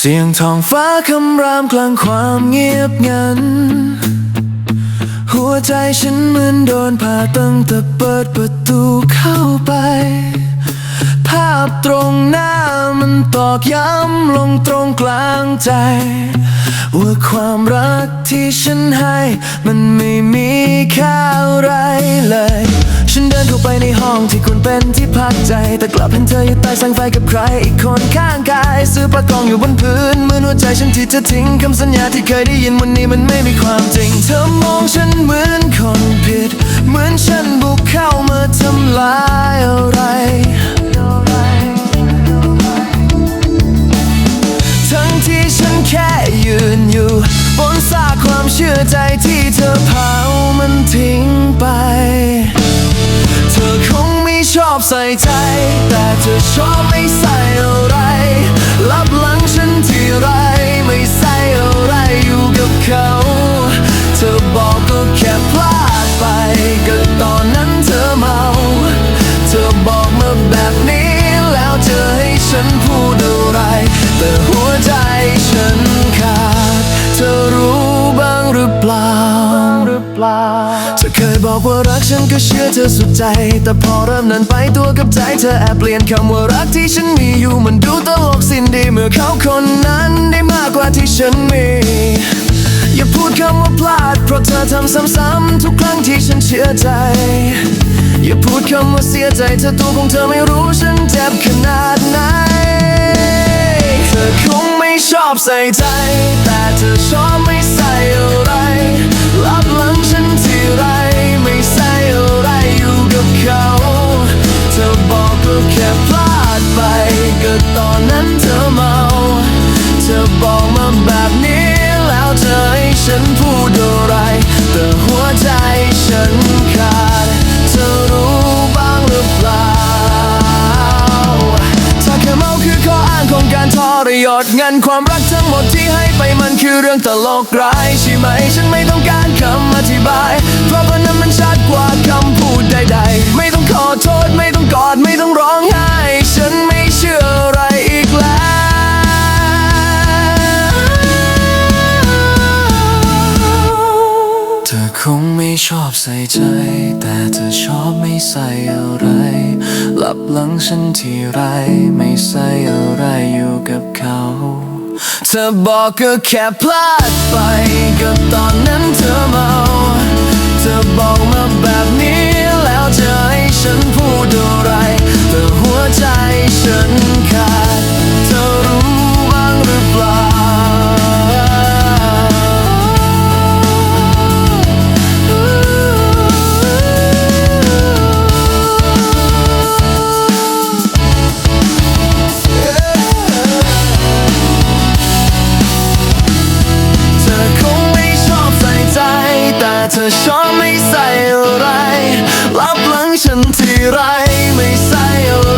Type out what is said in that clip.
เสียงท้องฟ้าคำรามกลางความเงียบงัน หัวใจฉันเหมือนโดนผ่าตั้งแต่เปิดประตูเข้าไป ภาพตรงหน้ามันตอกย้ำลงตรงกลางใจ ว่าความรักที่ฉันให้ มันไม่มีค่าอะไรเลย องที่คุณเป็นที่พักใจ แต่กลับเห็นเธออยู่ใต้แสงไฟกับใคร อีกคนข้างกาย ซื้อปลากองอยู่บนพื้นเหมือนหัวใจฉันที่จะทิ้งคำสัญญาที่เคยได้ยินวันนี้มันไม่มีความจริง เธอมองฉันเหมือนคนผิด เหมือนฉันบุกเข้ามาทำลายอะไรทั้งที่ฉันแค่ยืนอยู่บนซากความเชื่อใจที่เธอเผามันทิ้งไป ชอบใส่ใจ แต่เธอชอบไม่ใส่อะไรรับหลังฉันทีไร ไม่ใส่อะไรอยู่กับเขา รักฉันก็เชื่อเธอสุดใจ แต่พอเริ่มเดินไปตัวกับใจเธอแอบเปลี่ยนคำว่ารักที่ฉันมีอยู่มันดูตลกสิ้นดีเมื่อเขาคนนั้นได้มากกว่าที่ฉันมี อย่าพูดคำว่าพลาด เพราะเธอทำซ้ำๆทุกครั้งที่ฉันเชื่อใจ อย่าพูดคำว่าเสียใจเธอตัวของเธอไม่รู้ฉันเจ็บขนาดไหน เธอคงไม่ชอบใส่ใจแต่เธอ อดเงินความรักทั้งหมดที่ให้ไปมันคือเรื่องตลกร้ายใช่ไหม ฉันไม่ต้องการคำอธิบาย เพราะว่านั้นมันชัดกว่าคำพูดใดๆ ไม่ต้องขอโทษไม่ต้องกอด งไม่ชอบใส่ใจ แต่เธอชอบไม่ใส่อะไร หลับหลังฉันทีไร ไม่ใส่อะไรอยู่กับเขา เธอบอกก็แค่พลาดไป ก็ตอนนั้นเธอเมา เธอบอกมาแบบนี้แล้วเธอให้ฉันพูดอะไรแต่หัวใจฉันขาด แต่เธอชอบไม่ใส่อะไรรับหลังฉันทีไรไม่ใส่อะไร